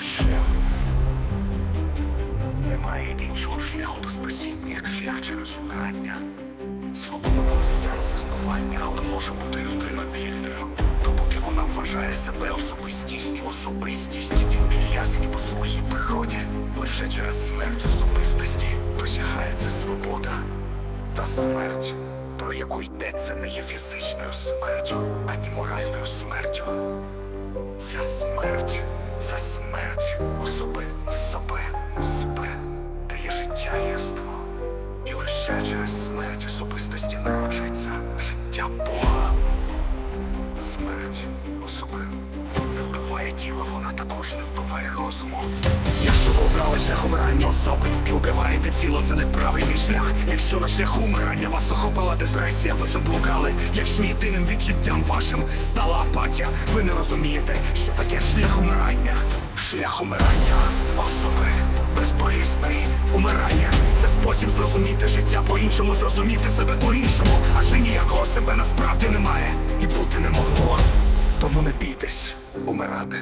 шлях. Немає іншого шляху до спасіння, як шлях через умирання. Свободного сенс існування, але може бути людина вільною, допоки вона вважає себе особистістю, особистість в'язні по своїй природі. Лише через смерть особистості досягається свобода. Та смерть, про яку йдеться, не є фізичною смертю, ані моральною смертю. Ця смерть смерть особистості народжується життя Бога. Смерть особи не вбиває тіло, вона також не вбиває розуму. Якщо ви обрали шлях умирання особи і вбиваєте тіло, це неправильний шлях. Якщо на шляху умирання вас охопила депресія, ви заблукали. Якщо єдиним відчуттям вашим стала апатія, ви не розумієте, що таке шлях умирання. Шлях умирання особи безболісний. Умирання це спосіб зрозуміти життя по-іншому, зрозуміти себе по-іншому, адже ніякого себе насправді немає і бути не могло. Тому не бійтесь умирати,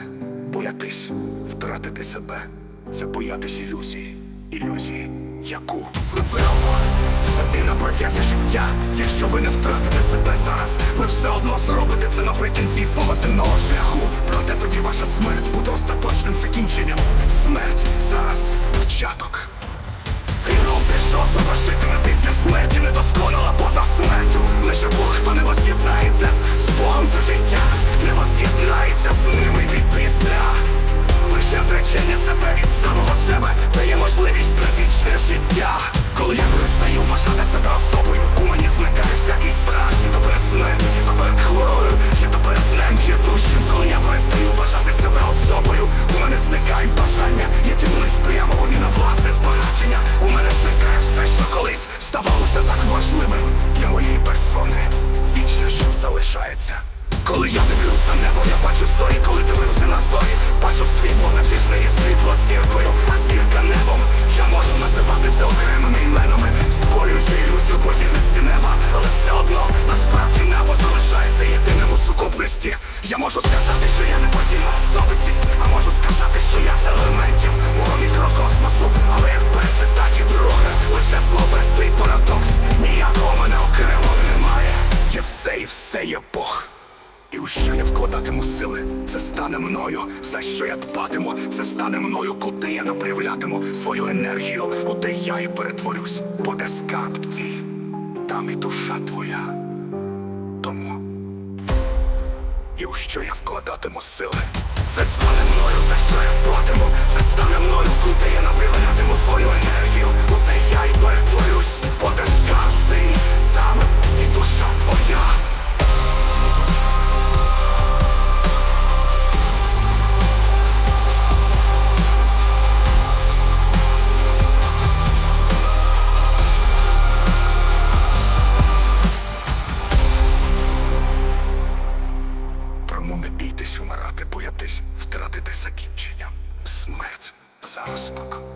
боятись втратити себе. Це боятись ілюзії, ілюзії, яку ви виробили собі на протязі життя. Якщо ви не втратите себе зараз, ви все одно зробите це наприкінці свого земного шляху. Проте тоді ваша смерть буде остаточним закінченням. Смерть зараз початок. Ти робиш, що завершитиме після смерті недосконала поза смертю. Лише Бог, хто не воз'єднається з Богом це життя, залишається. Коли я дивлюся на небо, я бачу зорі, коли дивлюся на зорі, бачу світло, наче ж не є світло зіркою, а зірка все є Бог. І у що я вкладатиму сили, це стане мною. За що я дбатиму, це стане мною, куди я направлятиму свою енергію, те я і перетворюсь, бо де скарб твій, там і душа твоя. Тому і у що я вкладатиму сили, це стане мною, за що я дбатиму, не бійтесь умирати, боятись закінчення. Смерть заросток.